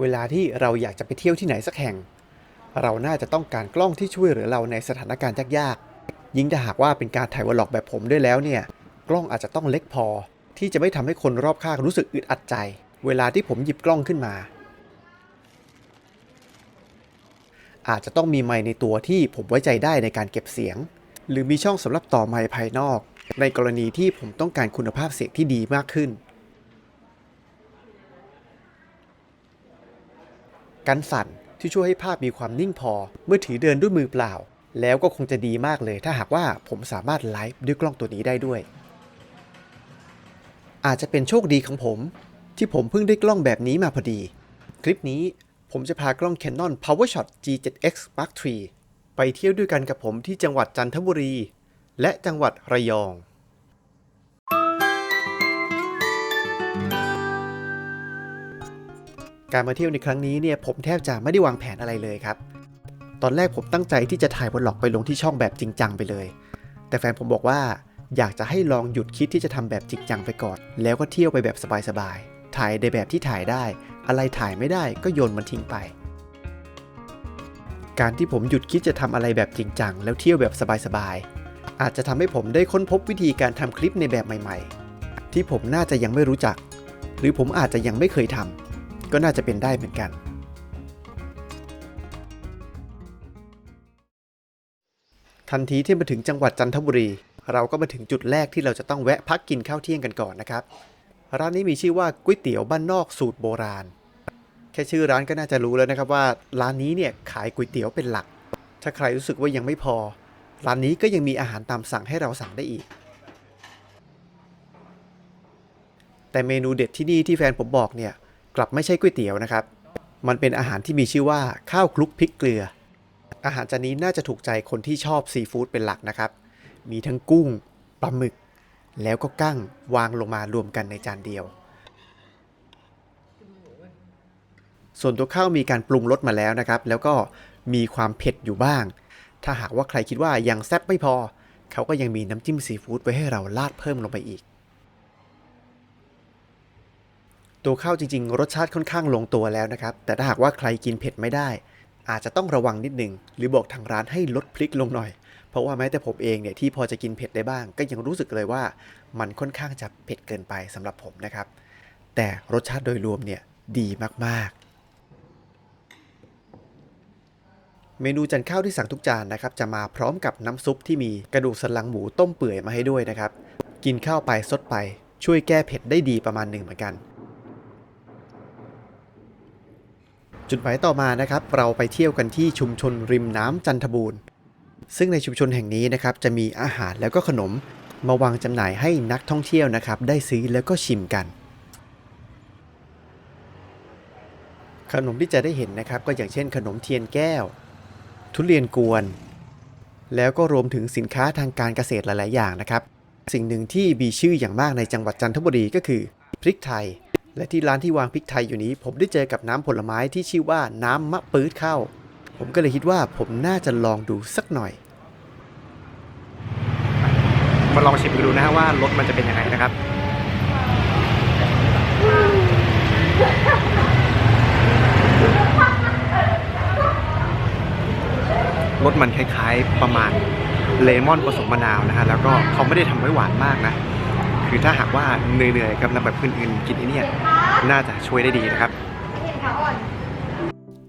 เวลาที่เราอยากจะไปเที่ยวที่ไหนสักแห่ง เราน่าจะต้องการกล้องที่ช่วยเหลือเราในสถานการณ์ยากๆ ยิ่งถ้าหากว่าเป็นการถ่ายวอลล็อกแบบผมด้วยแล้วเนี่ย กล้องอาจจะต้องเล็กพอ ที่จะไม่ทำให้คนรอบข้างรู้สึกอึดอัดใจ เวลาที่ผมหยิบกล้องขึ้นมา อาจจะต้องมีไมค์ในตัวที่ผมไว้ใจได้ในการเก็บเสียง หรือมีช่องสำหรับต่อไมค์ภายนอก ในกรณีที่ผมต้องการคุณภาพเสียงที่ดีมากขึ้น กันสั่นที่ช่วยให้ภาพมีความนิ่งพอ เมื่อถือเดินด้วยมือเปล่า แล้วก็คงจะดีมากเลย ถ้าหากว่าผมสามารถไลฟ์ด้วยกล้องตัวนี้ได้ด้วย อาจจะเป็นโชคดีของผม ที่ผมเพิ่งได้กล้องแบบนี้มาพอดี คลิปนี้ผมจะพากล้อง Canon PowerShot G7X Mark III ไปเที่ยวด้วยกันกับผมที่จังหวัดจันทบุรี และจังหวัดระยอง การมาเที่ยวในครั้งนี้เนี่ยผมแทบจะไม่ได้วางแผนอะไรเลยครับ ตอนแรกผมตั้งใจที่จะถ่ายบนหลอกไปลงที่ช่องแบบจริงจังไปเลย แต่แฟนผมบอกว่าอยากจะให้ลองหยุดคิดที่จะทำแบบจริงจังไปก่อน แล้วก็เที่ยวไปแบบสบายๆ ถ่ายในแบบที่ถ่ายได้ อะไรถ่ายไม่ได้ก็โยนมันทิ้งไป การที่ผมหยุดคิดจะทำอะไรแบบจริงจังแล้วเที่ยวแบบสบายๆ อาจจะทำให้ผมได้ค้นพบวิธีการทำคลิปในแบบใหม่ ๆ ที่ผมน่าจะยังไม่รู้จัก หรือผมอาจจะยังไม่เคยทำ ก็น่าจะเป็นได้เหมือนกัน ทันทีที่มาถึงจังหวัดจันทบุรี เราก็มาถึงจุดแรกที่เราจะต้องแวะพักกินข้าวเที่ยงกันก่อนนะครับ ร้านนี้มีชื่อว่าก๋วยเตี๋ยวบ้านนอกสูตรโบราณ แค่ชื่อร้านก็น่าจะรู้แล้วนะครับว่า ร้านนี้เนี่ยขายก๋วยเตี๋ยวเป็นหลัก ถ้าใครรู้สึกว่ายังไม่พอ ร้านนี้ก็ยังมีอาหารตามสั่งให้เราสั่งได้อีกแต่เมนูเด็ดที่นี่ที่แฟนผมบอกเนี่ย กลับไม่ใช่ก๋วยเตี๋ยวนะครับ มันเป็นอาหารที่มีชื่อว่าข้าวคลุกพริกเกลือ อาหารจานนี้น่าจะถูกใจคนที่ชอบซีฟู้ดเป็นหลักนะครับ มีทั้งกุ้งปลาหมึก แล้วก็กั้งวางลงมารวมกันในจานเดียว ส่วนตัวข้าวมีการปรุงรสมาแล้วนะครับ แล้วก็มีความเผ็ดอยู่บ้าง ถ้าหากว่าใครคิดว่ายังแซ่บไม่พอ เขาก็ยังมีน้ำจิ้มซีฟู้ดไว้ให้เราราดเพิ่มลงไปอีก ตัวข้าวจริง ๆ รสชาติค่อนข้างลงตัวแล้วนะครับ แต่ถ้าหากว่าใครกินเผ็ดไม่ได้ อาจจะต้องระวังนิดหนึ่งหรือบอกทางร้านให้ลดพริกลงหน่อย เพราะว่าแม้แต่ผมเองเนี่ยที่พอจะกินเผ็ดได้บ้าง ก็ยังรู้สึกเลยว่ามันค่อนข้างจะเผ็ดเกินไปสำหรับผมนะครับ แต่รสชาติโดยรวมเนี่ยดีมากๆเมนูจานข้าวที่สั่งทุกจานนะครับจะมาพร้อมกับน้ำซุปที่มีกระดูกสันหลังหมูต้มเปื่อยมาให้ด้วยนะครับ กินข้าวไปซดไปช่วยแก้เผ็ดได้ดีประมาณหนึ่งเหมือนกัน จุดหมายต่อมานะครับ เราไปเที่ยวกันที่ชุมชนริมน้ำจันทบูรณ์ ซึ่งในชุมชนแห่งนี้นะครับจะมีอาหารแล้วก็ขนม มาวางจำหน่ายให้นักท่องเที่ยวนะครับ ได้ซื้อแล้วก็ชิมกัน ขนมที่จะได้เห็นนะครับ ก็อย่างเช่น ขนมเทียนแก้ว ทุเรียนกวน แล้วก็รวมถึงสินค้าทางการเกษตรหลาย ๆ อย่างนะครับ สิ่งหนึ่งที่มีชื่ออย่างมากในจังหวัดจันทบุรีก็คือพริกไทย และที่ร้านที่วางพริกไทยอยู่นี้ ผมได้เจอกับน้ำผลไม้ที่ชื่อว่าน้ำมะปื๊ดเข้า ผมก็เลยคิดว่าผมน่าจะลองดูสักหน่อย มาลองชิมดูนะฮะว่ารสมันจะเป็นยังไงนะครับรสมันคล้ายๆประมาณเลมอนผสมมะนาวนะฮะแล้วก็เขาไม่ได้ทำไว้หวานมากนะ คือถ้าหากว่าเหนื่อยๆกับน้ำแบบอื่นๆกินไอเนี่ยน่าจะช่วยได้ดีนะครับ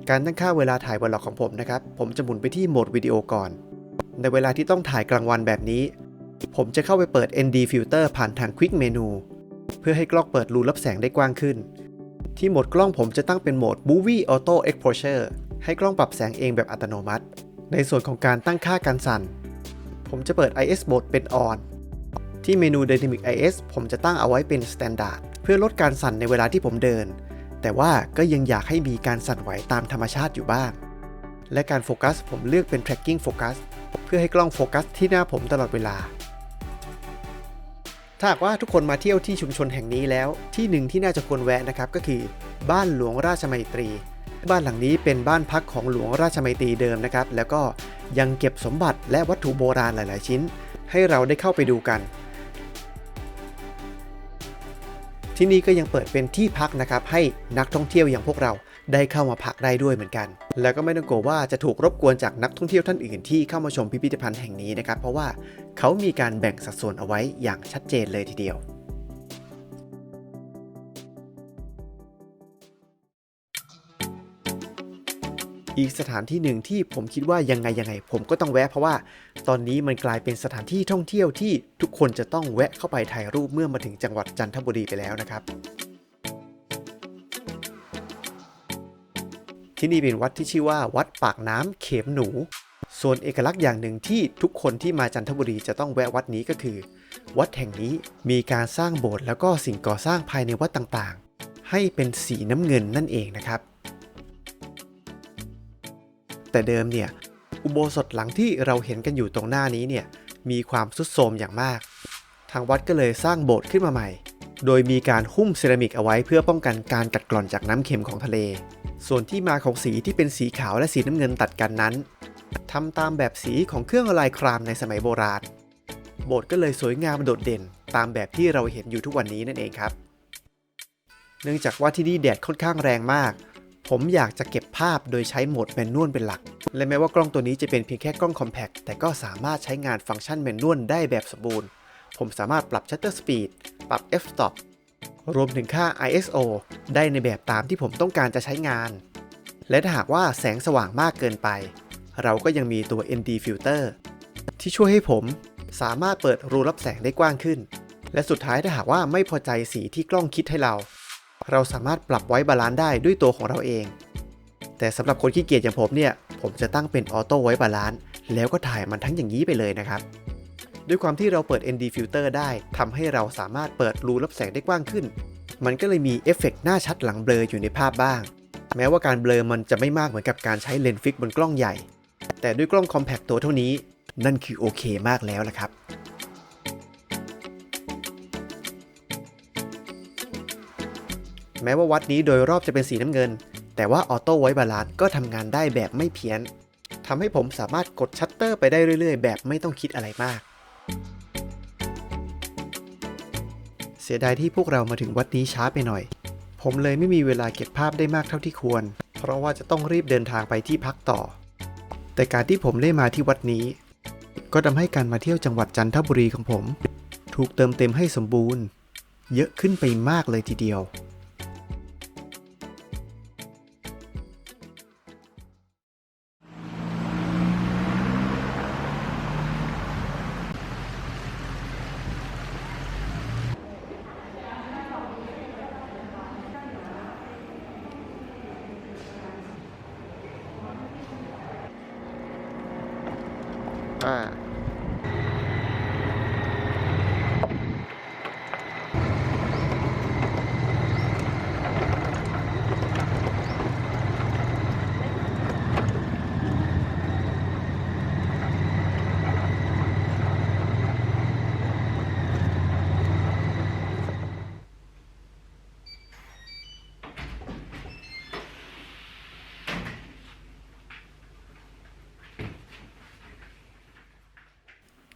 การตั้งค่าเวลาถ่ายวอลล็อกของผมนะครับ ผมจะหมุนไปที่โหมดวิดีโอก่อน ในเวลาที่ต้องถ่ายกลางวันแบบนี้ ผมจะเข้าไปเปิด ND Filter ผ่านทาง Quick Menu เพื่อให้กล้องเปิดรูรับแสงได้กว้างขึ้น ที่โหมดกล้องผมจะตั้งเป็นโหมด Movie Auto Exposure ให้กล้องปรับแสงเองแบบอัตโนมัติ ในส่วนของการตั้งค่าการสั่น ผมจะเปิด IS Mode เป็น On ที่เมนู Dynamic IS ผมจะตั้งเอาไว้เป็น Standard เพื่อลดการสั่นในเวลาที่ผมเดิน แต่ว่าก็ยังอยากให้มีการสั่นไหวตามธรรมชาติอยู่บ้าง และการโฟกัสผมเลือกเป็น tracking focus เพื่อให้กล้องโฟกัสที่หน้าผมตลอดเวลา ถ้าหากว่าทุกคนมาเที่ยวที่ชุมชนแห่งนี้แล้ว ที่หนึ่งที่น่าจะควรแวะนะครับก็คือบ้านหลวงราชมัยตรี บ้านหลังนี้เป็นบ้านพักของหลวงราชมัยตรีเดิมนะครับ แล้วก็ยังเก็บสมบัติและวัตถุโบราณหลาย ๆ ชิ้น ให้เราได้เข้าไปดูกัน ที่นี่ก็ยังเปิดเป็นที่พักนะครับให้นักท่องเที่ยวอย่างพวกเราได้เข้ามาพักได้ด้วยเหมือนกัน แล้วก็ไม่ต้องกลัวว่าจะถูกรบกวนจากนักท่องเที่ยวท่านอื่นที่เข้ามาชมพิพิธภัณฑ์แห่งนี้นะครับ เพราะว่าเขามีการแบ่งสัดส่วนเอาไว้อย่างชัดเจนเลยทีเดียว อีกสถานที่หนึ่งที่ผมคิดว่ายังไงยังไง ผมก็ต้องแวะเพราะว่า ตอนนี้มันกลายเป็นสถานที่ท่องเที่ยวที่ทุกคนจะต้องแวะเข้าไปถ่ายรูปเมื่อมาถึงจังหวัดจันทบุรีไปแล้วนะครับที่นี่เป็นวัดที่ชื่อว่าวัดปากน้ำเขมหนู ส่วนเอกลักษณ์อย่างหนึ่งที่ทุกคนที่มาจันทบุรีจะต้องแวะวัดนี้ก็คือ วัดแห่งนี้มีการสร้างโบสถ์แล้วก็สิ่งก่อสร้างภายในวัดต่างๆ ให้เป็นสีน้ำเงินนั่นเองนะครับ แต่เดิมเนี่ยอุโบสถหลังที่เราเห็นกันอยู่ตรงหน้านี้เนี่ยมีความทรุดโทรมอย่างมาก ทางวัดก็เลยสร้างโบสถ์ขึ้นมาใหม่ โดยมีการหุ้มเซรามิกเอาไว้เพื่อป้องกันการกัดกร่อนจากน้ำเค็มของทะเล ส่วนที่มาของสีที่เป็นสีขาวและสีน้ำเงินตัดกันนั้นทำตามแบบสีของเครื่องลายครามในสมัยโบราณ โบสถ์ก็เลยสวยงามโดดเด่น ตามแบบที่เราเห็นอยู่ทุกวันนี้นั่นเองครับ เนื่องจากว่าที่นี่แดดค่อนข้างแรงมาก ผมอยากจะเก็บภาพโดยใช้โหมดแมนนวลเป็นหลัก และแม้ว่ากล้องตัวนี้จะเป็นเพียงแค่กล้องคอมแพคแต่ก็สามารถใช้งานฟังก์ชันแมนนวลได้แบบสมบูรณ์ ผมสามารถปรับ shutter speed ปรับ f-stop รวมถึงค่า ISO ได้ในแบบตามที่ผมต้องการจะใช้งาน และถ้าหากว่าแสงสว่างมากเกินไป เราก็ยังมีตัว ND filter ที่ช่วยให้ผมสามารถเปิดรูรับแสงได้กว้างขึ้น และสุดท้ายถ้าหากว่าไม่พอใจสีที่กล้องคิดให้เรา เราสามารถปรับไว้บาลานซ์ได้ด้วยตัวของเราเอง แต่สำหรับคนขี้เกียจอย่างผมเนี่ย ผมจะตั้งเป็นออโต้ไว้บาลานซ์แล้วก็ถ่ายมันทั้งอย่างนี้ไปเลยนะครับ ด้วยความที่เราเปิด ND filter ได้ทำให้เราสามารถเปิดรูรับแสงได้กว้างขึ้น มันก็เลยมีเอฟเฟกต์หน้าชัดหลังเบลออยู่ในภาพบ้าง แม้ว่าการเบลอมันจะไม่มากเหมือนกับการใช้เลนส์ฟิกบนกล้องใหญ่ แต่ด้วยกล้องคอมแพคตัวเท่านี้ นั่นคือโอเคมากแล้วละครับ แม้ว่าวัดนี้โดยรอบจะเป็นสีน้ำเงิน แต่ว่าออโต้ไวบาลานซ์ก็ทำงานได้แบบไม่เพี้ยนทำให้ผมสามารถกดชัตเตอร์ไปได้เรื่อยๆ แบบไม่ต้องคิดอะไรมาก เสียดายที่พวกเรามาถึงวัดนี้ช้าไปหน่อย ผมเลยไม่มีเวลาเก็บภาพได้มากเท่าที่ควร เพราะว่าจะต้องรีบเดินทางไปที่พักต่อ แต่การที่ผมได้มาที่วัดนี้ ก็ทำให้การมาเที่ยวจังหวัดจันทบุรีของผม ถูกเติมเต็มให้สมบูรณ์ เยอะขึ้นไปมากเลยทีเดียว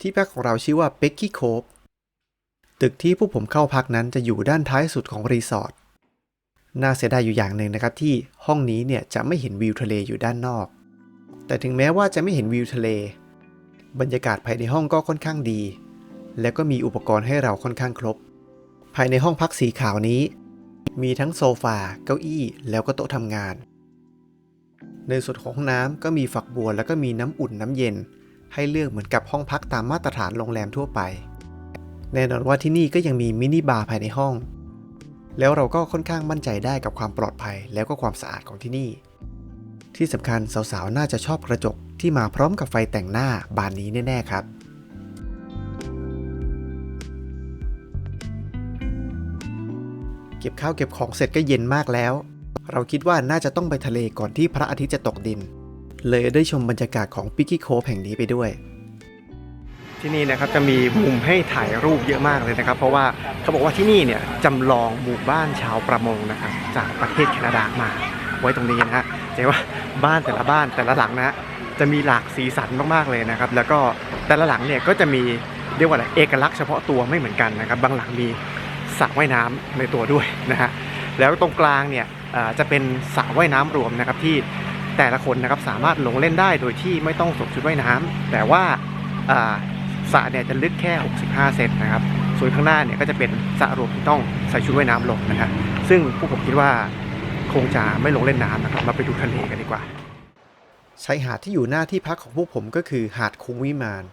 ที่พักของเราชื่อว่า b e c k y Cove ตึกที่พวกผมเข้าพักนั้นจะอยู่ด้านท้ายสุดของรีสอร์ท น่าเสียดายอยู่อย่างหนึ่งนะครับที่ห้องนี้เนี่ยจะไม่เห็นวิวทะเลอยู่ด้านนอก แต่ถึงแม้ว่าจะไม่เห็นวิวทะเล บรรยากาศภายในห้องก็ค่อนข้างดี และก็มีอุปกรณ์ให้เราค่อนข้างครบ ภายในห้องพักสีขาวนี้ มีทั้งโซฟา เก้าอี้ แล้วก็โต๊ะทำงาน ในส่วนของห้องน้ำก็มีฝักบัวแล้วก็มีน้ำอุ่นน้ำเย็น ให้เลือกเหมือนกับห้องพักตามมาตรฐานโรงแรมทั่วไป แน่นอนว่าที่นี่ก็ยังมีมินิบาร์ภายในห้อง แล้วเราก็ค่อนข้างมั่นใจได้กับความปลอดภัยแล้วก็ความสะอาดของที่นี่ ที่สำคัญสาวๆ น่าจะชอบกระจกที่มาพร้อมกับไฟแต่งหน้าบานนี้แน่ๆครับเก็บข้าวเก็บของเสร็จก็เย็นมากแล้ว เราคิดว่าน่าจะต้องไปทะเลก่อนที่พระอาทิตย์จะตกดิน เลยได้ชมบรรยากาศของปิกกี้โคฟแห่งนี้ไปด้วย ที่นี่นะครับจะมีมุมให้ถ่ายรูปเยอะมากเลยนะครับ เพราะว่าเขาบอกว่าที่นี่เนี่ยจำลองหมู่บ้านชาวประมงนะครับจากประเทศแคนาดามา ไว้ตรงนี้นะฮะเห็นว่าบ้านแต่ละบ้านแต่ละหลังนะฮะจะมีหลากสีสันมากๆเลยนะครับ แล้วก็แต่ละหลังเนี่ยก็จะมีเรียกว่าอะไรเอกลักษณ์เฉพาะตัวไม่เหมือนกันนะครับ บางหลังมีสระว่ายน้ำในตัวด้วยนะฮะแล้วตรงกลางเนี่ยจะเป็นสระว่ายน้ำรวมนะครับที่ แต่ละคนนะครับสามารถลงเล่นได้โดยที่ไม่ต้องสวมชุดว่ายน้ำแต่ว่าสระเนี่ยจะลึกแค่ 65 เซนนะครับส่วนข้างหน้าเนี่ยก็จะเป็นสระรวมที่ต้องใส่ชุดว่ายน้ำลงนะฮะซึ่งพวกผมคิดว่าคงจะไม่ลงเล่นน้ำนะครับเราไปดูทะเลกันดีกว่าชายหาดที่อยู่หน้าที่พักของพวกผมก็คือหาดคุ้งวิมาน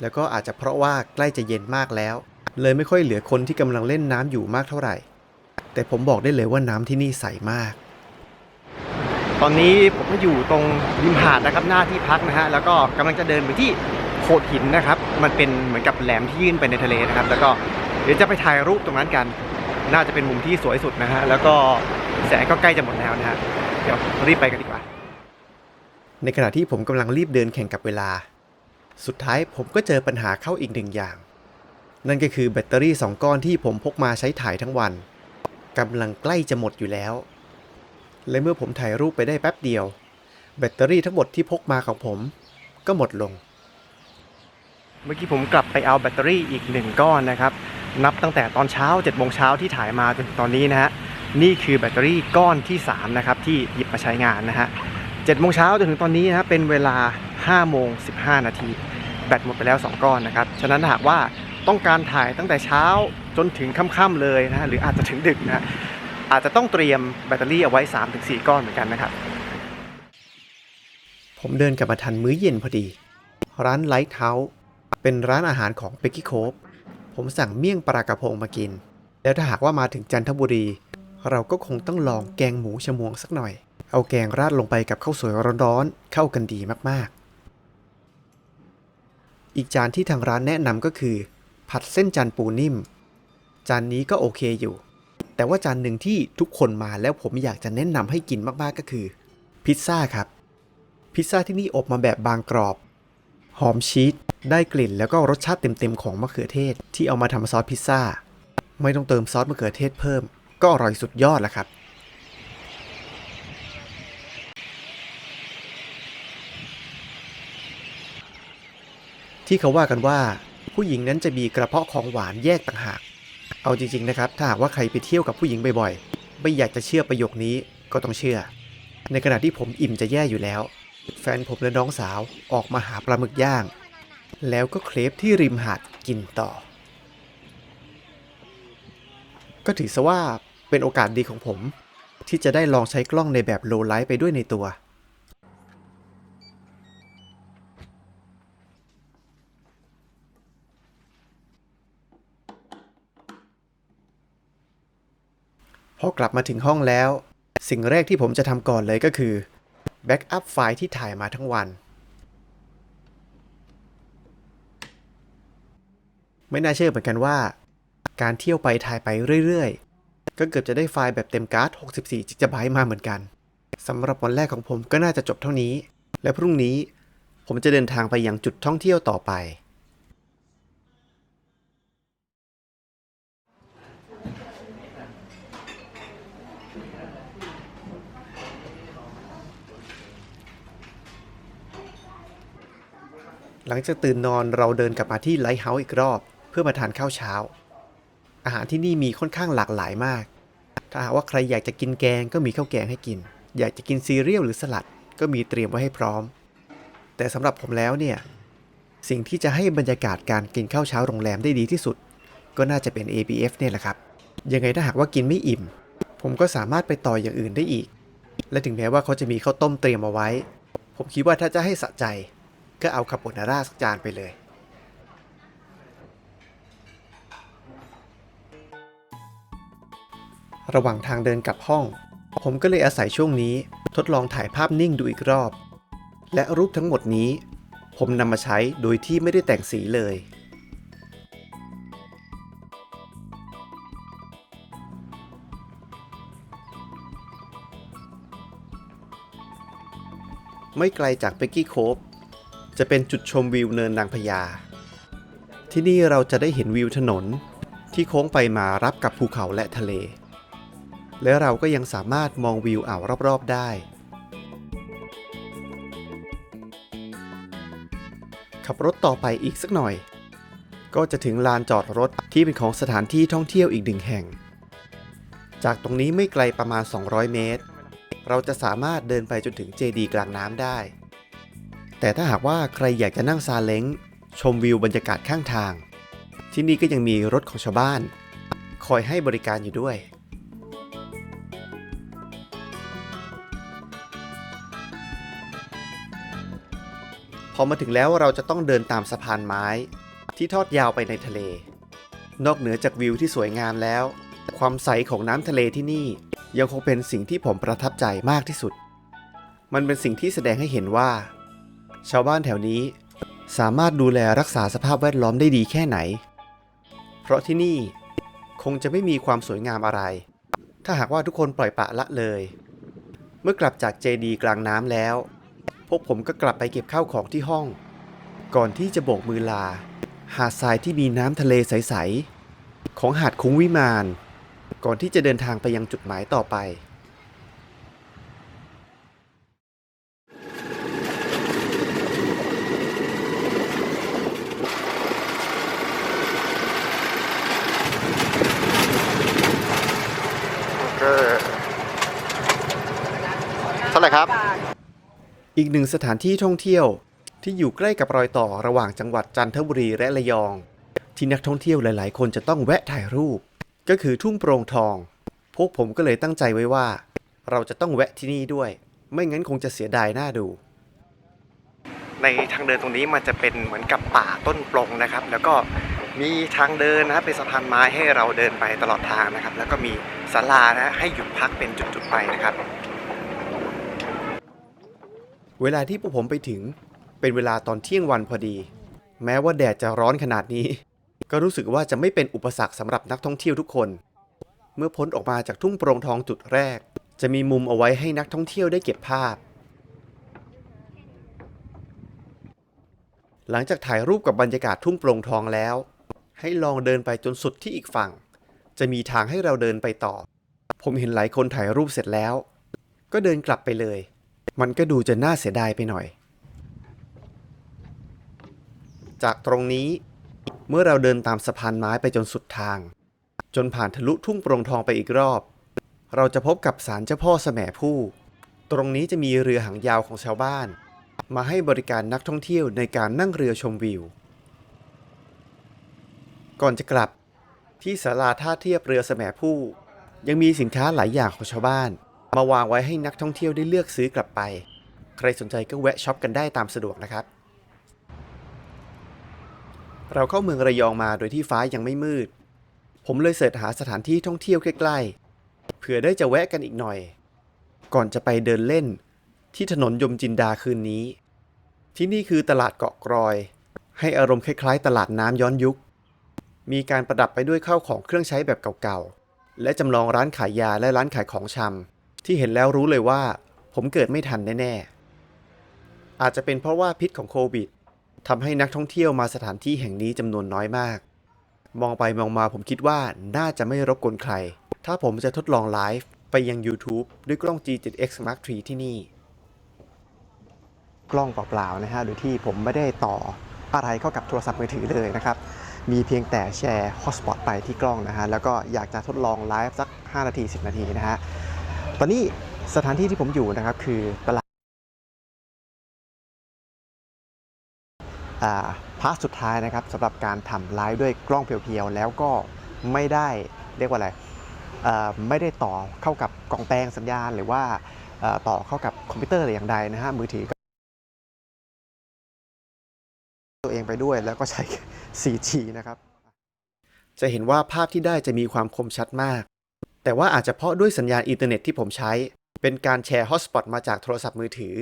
แล้วก็อาจจะเพราะว่าใกล้จะเย็นมากแล้ว เลยไม่ค่อยเหลือคนที่กำลังเล่นน้ำอยู่มากเท่าไหร่ แต่ผมบอกได้เลยว่าน้ำที่นี่ใสมาก ตอนนี้ผมก็อยู่ตรงริมหาดนะครับหน้าที่พักนะฮะแล้วก็กำลังจะเดินไปที่โขดหินนะครับ มันเป็นเหมือนกับแหลมที่ยื่นไปในทะเลนะครับ แล้วก็เดี๋ยวจะไปถ่ายรูปตรงนั้นกัน น่าจะเป็นมุมที่สวยสุดนะฮะแล้วก็แสงก็ใกล้จะหมดแล้วนะฮะเดี๋ยวรีบไปกันดีกว่า ในขณะที่ผมกำลังรีบเดินแข่งกับเวลา สุดท้ายผมก็เจอปัญหาเข้าอีกหนึ่งอย่าง นั่นก็คือแบตเตอรี่ 2 ก้อนที่ผมพกมาใช้ถ่ายทั้งวันกำลังใกล้จะหมดอยู่แล้ว และเมื่อผมถ่ายรูปไปได้แป๊บเดียว แบตเตอรี่ทั้งหมดที่พกมาของผม ก็หมดลง เมื่อกี้ผมกลับไปเอาแบตเตอรี่อีกหนึ่งก้อนนะครับ นับตั้งแต่ตอนเช้า7จ็ดโมงเช้าที่ถ่ายมาจนถึงตอนนี้นะฮะนี่คือแบตเตอรี่ก้อนที่3นะครับที่หยิบมาใช้งานนะฮะเจ็ดโมงเช้าจนถึงตอนนี้นะฮะเป็นเวลา5โมง15 นาที แบตหมดไปแล้ว 2 ก้อนนะครับ ฉะนั้นหากว่าต้องการถ่ายตั้งแต่เช้าจนถึงค่ำๆเลยนะฮะหรืออาจจะถึงดึกนะฮะ อาจจะต้องเตรียมแบตเตอรี่เอาไว้ 3-4 ก้อนเหมือนกันนะครับ ผมเดินกลับมาทันมื้อเย็นพอดี ร้านไลท์เฮาส์เป็นร้านอาหารของเ e กกี้โคฟผมสั่งเมี่ยงปลากระพงมากิน แล้วถ้าหากว่ามาถึงจันทบุรี เราก็คงต้องลองแกงหมูชมวงสักหน่อย เอาแกงราดลงไปกับข้าวสวยร้อนๆเข้ากันดีมากๆ อีกจานที่ทางร้านแนะนำก็คือ ผัดเส้นจันทร์ปูนิ่ม จานนี้ก็โอเคอยู่ แต่ว่าจานหนึ่งที่ทุกคนมาแล้วผมอยากจะแนะนำให้กินมากๆก็คือ พิซซ่าครับ พิซซ่าที่นี่อบมาแบบบางกรอบ หอมชีสได้กลิ่นแล้วก็รสชาติเต็มๆของมะเขือเทศ ที่เอามาทำซอสพิซซ่า ไม่ต้องเติมซอสมะเขือเทศเพิ่ม ก็อร่อยสุดยอดแล้วครับที่เขาว่ากันว่า ผู้หญิงนั้นจะมีกระเพาะของหวานแยกต่างหาก เอาจริงๆนะครับ ถ้าหากว่าใครไปเที่ยวกับผู้หญิงบ่อยๆ ไม่อยากจะเชื่อประโยคนี้ก็ต้องเชื่อ ในขณะที่ผมอิ่มจะแย่อยู่แล้ว แฟนผมและน้องสาวออกมาหาปลาหมึกย่าง แล้วก็เคลฟที่ริมหาดกินต่อ ก็ถือซะว่าเป็นโอกาสดีของผม ที่จะได้ลองใช้กล้องในแบบโลไลท์ไปด้วยในตัว พอ กลับมาถึงห้องแล้ว สิ่งแรกที่ผมจะทำก่อนเลยก็คือแบ็กอัพไฟล์ที่ถ่ายมาทั้งวัน ไม่น่าเชื่อเหมือนกันว่า การเที่ยวไปถ่ายไปเรื่อยๆ ก็เกือบจะได้ไฟล์แบบเต็มการ์ด 64จิกะไบต์มาเหมือนกันสำหรับวันแรกของผมก็น่าจะจบเท่านี้ และพรุ่งนี้ผมจะเดินทางไปยังจุดท่องเที่ยวต่อไป หลังจากตื่นนอนเราเดินกลับมาที่ไลท์เฮาส์อีกรอบ เพื่อมาทานข้าวเช้า อาหารที่นี่มีค่อนข้างหลากหลายมาก ถ้าหากว่าใครอยากจะกินแกงก็มีข้าวแกงให้กิน อยากจะกินซีเรียลหรือสลัดก็มีเตรียมไว้ให้พร้อม แต่สำหรับผมแล้วเนี่ย สิ่งที่จะให้บรรยากาศการกินข้าวเช้าโรงแรมได้ดีที่สุด ก็น่าจะเป็น ABF เนี่ยแหละครับ ยังไงถ้าหากว่ากินไม่อิ่ม ผมก็สามารถไปต่ออย่างอื่นได้อีก และถึงแม้ว่าเขาจะมีข้าวต้มเตรียมเอาไว้ ผมคิดว่าถ้าจะให้สะใจ ก็เอาคาโบนาร่าสักจานไปเลย ระหว่างทางเดินกลับห้อง ผมก็เลยอาศัยช่วงนี้ทดลองถ่ายภาพนิ่งดูอีกรอบ และรูปทั้งหมดนี้ ผมนำมาใช้โดยที่ไม่ได้แต่งสีเลย ไม่ไกลจากเบกกี้โคฟ จะเป็นจุดชมวิวเนินนางพญา ที่นี่เราจะได้เห็นวิวถนนที่โค้งไปมารับกับภูเขาและทะเล และเราก็ยังสามารถมองวิวอ่าวรอบๆได้ ขับรถต่อไปอีกสักหน่อย ก็จะถึงลานจอดรถที่เป็นของสถานที่ท่องเที่ยวอีกหนึ่งแห่ง จากตรงนี้ไม่ไกลประมาณ 200 เมตร เราจะสามารถเดินไปจนถึงเจดีกลางน้ำได้ แต่ถ้าหากว่าใครอยากจะนั่งซาเล้ง ชมวิวบรรยากาศข้างทาง ที่นี่ก็ยังมีรถของชาวบ้าน คอยให้บริการอยู่ด้วย พอมาถึงแล้วเราจะต้องเดินตามสะพานไม้ ที่ทอดยาวไปในทะเล นอกเหนือจากวิวที่สวยงามแล้ว ความใสของน้ำทะเลที่นี่ยังคงเป็นสิ่งที่ผมประทับใจมากที่สุด มันเป็นสิ่งที่แสดงให้เห็นว่า ชาวบ้านแถวนี้ สามารถดูแลรักษาสภาพแวดล้อมได้ดีแค่ไหน เพราะที่นี่คงจะไม่มีความสวยงามอะไร ถ้าหากว่าทุกคนปล่อยปละละเลย เมื่อกลับจากเจดีกลางน้ำแล้ว พวกผมก็กลับไปเก็บข้าวของที่ห้อง ก่อนที่จะโบกมือลา หาดทรายที่มีน้ำทะเลใส ๆ ของหาดคุ้งวิมาน ก่อนที่จะเดินทางไปยังจุดหมายต่อไป เท่าไหร่ครับ อีกหนึ่งสถานที่ท่องเที่ยวที่อยู่ใกล้กับรอยต่อระหว่างจังหวัดจันทบุรีและระยอง ที่นักท่องเที่ยวหลาย ๆ คนจะต้องแวะถ่ายรูป ก็คือทุ่งโปร่งทอง พวกผมก็เลยตั้งใจไว้ว่า เราจะต้องแวะที่นี่ด้วย ไม่งั้นคงจะเสียดายหน้าดู ในทางเดินตรงนี้มันจะเป็นเหมือนกับป่าต้นปลงนะครับ แล้วก็มีทางเดินนะครับเป็นสะพานไม้ให้เราเดินไปตลอดทางนะครับ แล้วก็มีศาลานะให้หยุดพักเป็นจุด ๆ ไปนะครับ เวลาที่พวกผมไปถึงเป็นเวลาตอนเที่ยงวันพอดี แม้ว่าแดดจะร้อนขนาดนี้ ก็รู้สึกว่าจะไม่เป็นอุปสรรคสำหรับนักท่องเที่ยวทุกคน เมื่อพ้นออกมาจากทุ่งโปร่งทองจุดแรก จะมีมุมเอาไว้ให้นักท่องเที่ยวได้เก็บภาพ หลังจากถ่ายรูปกับบรรยากาศทุ่งโปร่งทองแล้ว ให้ลองเดินไปจนสุดที่อีกฝั่ง จะมีทางให้เราเดินไปต่อ ผมเห็นหลายคนถ่ายรูปเสร็จแล้ว ก็เดินกลับไปเลย มันก็ดูจะน่าเสียดายไปหน่อย จากตรงนี้เมื่อเราเดินตามสะพานไม้ไปจนสุดทาง จนผ่านทะลุทุ่งโปร่งทองไปอีกรอบ เราจะพบกับศาลเจ้าพ่อแสมผู้ ตรงนี้จะมีเรือหางยาวของชาวบ้าน มาให้บริการนักท่องเที่ยวในการนั่งเรือชมวิว ก่อนจะกลับที่ศาลาท่าเทียบเรือแสมผู้ ยังมีสินค้าหลายอย่างของชาวบ้าน มาวางไว้ให้นักท่องเที่ยวได้เลือกซื้อกลับไป ใครสนใจก็แวะช็อปกันได้ตามสะดวกนะครับ เราเข้าเมืองระยองมาโดยที่ฟ้ายังไม่มืด ผมเลยเสิร์ชหาสถานที่ท่องเที่ยวใกล้ๆ เผื่อได้จะแวะกันอีกหน่อย ก่อนจะไปเดินเล่น ที่ถนนยมจินดาคืนนี้ ที่นี่คือตลาดเกาะกรอย ให้อารมณ์คล้ายๆ ตลาดน้ำย้อนยุค มีการประดับไปด้วยข้าวของเครื่องใช้แบบเก่าๆและจำลองร้านขายยาและร้านขายของชำ ที่เห็นแล้วรู้เลยว่า ผมเกิดไม่ทันแน่ๆ อาจจะเป็นเพราะว่าพิษของโควิดทำให้นักท่องเที่ยวมาสถานที่แห่งนี้จำนวนน้อยมาก มองไปมองมาผมคิดว่าน่าจะไม่รบกวนใคร ถ้าผมจะทดลองไลฟ์ไปยัง YouTube ด้วยกล้อง G7X Mark III ที่นี่ กล้องเปล่าๆนะฮะ โดยที่ผมไม่ได้ต่ออะไรเข้ากับโทรศัพท์มือถือเลยนะครับ มีเพียงแต่แชร์ hotspot ไปที่กล้องนะฮะ แล้วก็อยากจะทดลองไลฟ์สัก 5 นาที 10 นาทีนะฮะ ตอนนี้สถานที่ที่ผมอยู่นะครับคือตลาดอ่าพาร์ทสุดท้ายนะครับสำหรับการทำไลฟ์ด้วยกล้องเพียวๆ แล้วก็ไม่ได้เรียกว่าอะไรไม่ได้ต่อเข้ากับกล่องแปลงสัญญาณ หรือว่าต่อเข้ากับคอมพิวเตอร์อะไรอย่างใดนะฮะมือถือตัวเองไปด้วยแล้วก็ใช้ 4G นะครับ จะเห็นว่าภาพที่ได้จะมีความคมชัดมาก แต่ว่าอาจจะเพราะด้วยสัญญาณอินเทอร์เน็ตที่ผมใช้ เป็นการแชร์ฮอตสปอตมาจากโทรศัพท์มือถือ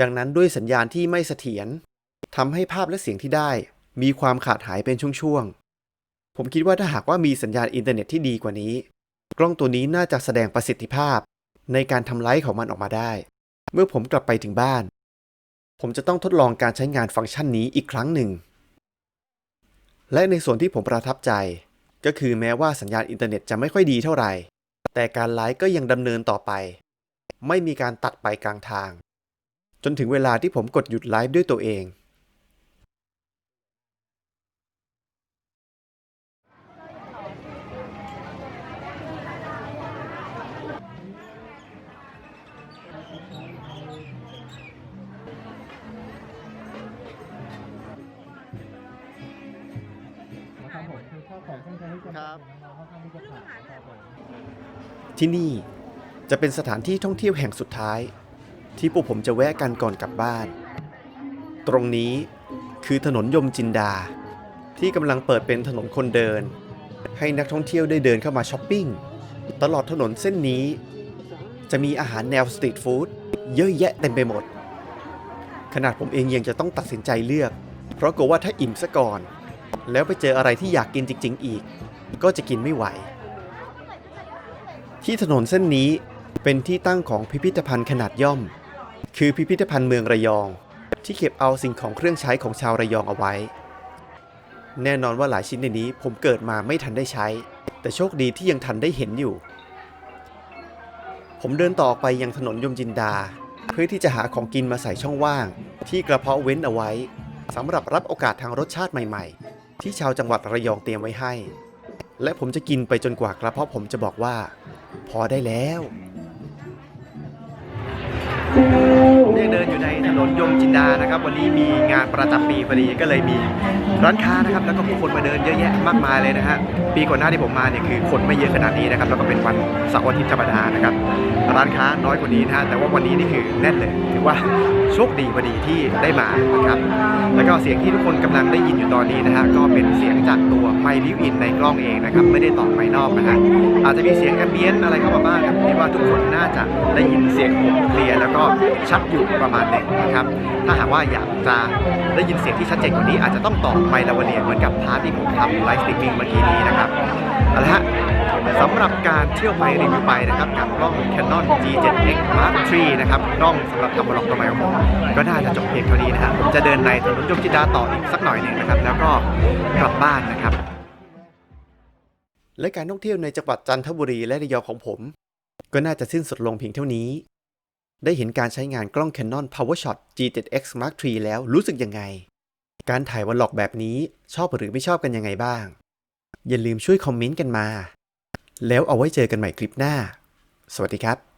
ดังนั้นด้วยสัญญาณที่ไม่เสถียรทำให้ภาพและเสียงที่ได้ มีความขาดหายเป็นช่วงๆ ผมคิดว่าถ้าหากว่ามีสัญญาณอินเทอร์เน็ตที่ดีกว่านี้ กล้องตัวนี้น่าจะแสดงประสิทธิภาพ ในการทำไลฟ์ของมันออกมาได้ เมื่อผมกลับไปถึงบ้าน ผมจะต้องทดลองการใช้งานฟังก์ชันนี้อีกครั้งหนึ่ง และในส่วนที่ผมประทับใจ ก็คือแม้ว่าสัญญาณอินเทอร์เน็ตจะไม่ค่อยดีเท่าไหร่ แต่การไลฟ์ก็ยังดำเนินต่อไป ไม่มีการตัดไปกลางทาง จนถึงเวลาที่ผมกดหยุดไลฟ์ด้วยตัวเอง ครับ ที่นี่จะเป็นสถานที่ท่องเที่ยวแห่งสุดท้าย ที่พวกผมจะแวะกันก่อนกลับบ้าน ตรงนี้คือถนนยมจินดา ที่กำลังเปิดเป็นถนนคนเดิน ให้นักท่องเที่ยวได้เดินเข้ามาช้อปปิ้ง ตลอดถนนเส้นนี้ จะมีอาหารแนวสตรีทฟู้ดเยอะแยะเต็มไปหมด ขนาดผมเองยังจะต้องตัดสินใจเลือก เพราะกลัวว่าถ้าอิ่มซะก่อน แล้วไปเจออะไรที่อยากกินจริง ๆ อีก ก็จะกินไม่ไหว ที่ถนนเส้นนี้เป็นที่ตั้งของพิพิธภัณฑ์ขนาดย่อม คือพิพิธภัณฑ์เมืองระยอง ที่เก็บเอาสิ่งของเครื่องใช้ของชาวระยองเอาไว้ แน่นอนว่าหลายชิ้นในนี้ผมเกิดมาไม่ทันได้ใช้ แต่โชคดีที่ยังทันได้เห็นอยู่ ผมเดินต่อไปยังถนนยมจินดา เพื่อที่จะหาของกินมาใส่ช่องว่าง ที่กระเพาะเว้นเอาไว้สำหรับรับโอกาสทางรสชาติใหม่ ๆ ที่ชาวจังหวัดระยองเตรียมไว้ให้ และผมจะกินไปจนกว่ากระเพาะผมจะบอกว่า พอได้แล้ว ยังเดินอยู่ในถนนยมจินดานะครับ วันนี้มีงานประจำปีพอดีก็เลยมีร้านค้านะครับ แล้วก็ผู้คนมาเดินเยอะแยะมากมายเลยนะฮะปีก่อนหน้าที่ผมมาเนี่ยคือคนไม่เยอะขนาดนี้นะครับแล้วก็เป็นวันเสาร์อาทิตย์ธรรมดานะครับร้านค้าน้อยกว่านี้นะฮะแต่ว่าวันนี้นี่คือแน่นเลยถือว่าโชคดีพอดีที่ได้มานะครับแล้วก็เสียงที่ทุกคนกำลังได้ยินอยู่ตอนนี้นะฮะก็เป็นเสียงจากตัวไมค์บิวอินในกล้องเองนะครับไม่ได้ต่อไมค์นอกนะฮะอาจจะมีเสียงแอมเบียนอะไรเข้ามาบ้างครับคิดว่าทุกคนน่าจะได้ยินเสียงผมเคลียร์แล้วก็ชัดอยู่ประมาณหนึ่งนะครับ ถ้าหากว่าอยากจะได้ยินเสียงที่ชัดเจนกว่านี้ อาจจะต้องต่อไมค์ลาวเนียเหมือนกับพาร์ทที่ผมทำไลฟ์สตรีมมิ่งเมื่อกี้นี้นะครับเอาละฮะสำหรับการเที่ยวไปรีวิวไปนะครับกับกล้อง Canon G7X Mark III นะครับกล้องสำหรับทำบล็อกตัวใหม่ของผมก็น่าจะจบเพียงเท่านี้นะฮะผมจะเดินในถนนยมจิดาต่ออีกสักหน่อยหนึ่งนะครับ แล้วก็กลับบ้านนะครับ และการท่องเที่ยวในจังหวัดจันทบุรีและระยองของผม ก็น่าจะสิ้นสุดลงเพียงเท่านี้ ได้เห็นการใช้งานกล้อง Canon PowerShot G7X Mark III แล้วรู้สึกยังไง การถ่ายวอลล็อกแบบนี้ชอบหรือไม่ชอบกันยังไงบ้าง อย่าลืมช่วยคอมเมนต์กันมา แล้วเอาไว้เจอกันใหม่คลิปหน้า สวัสดีครับ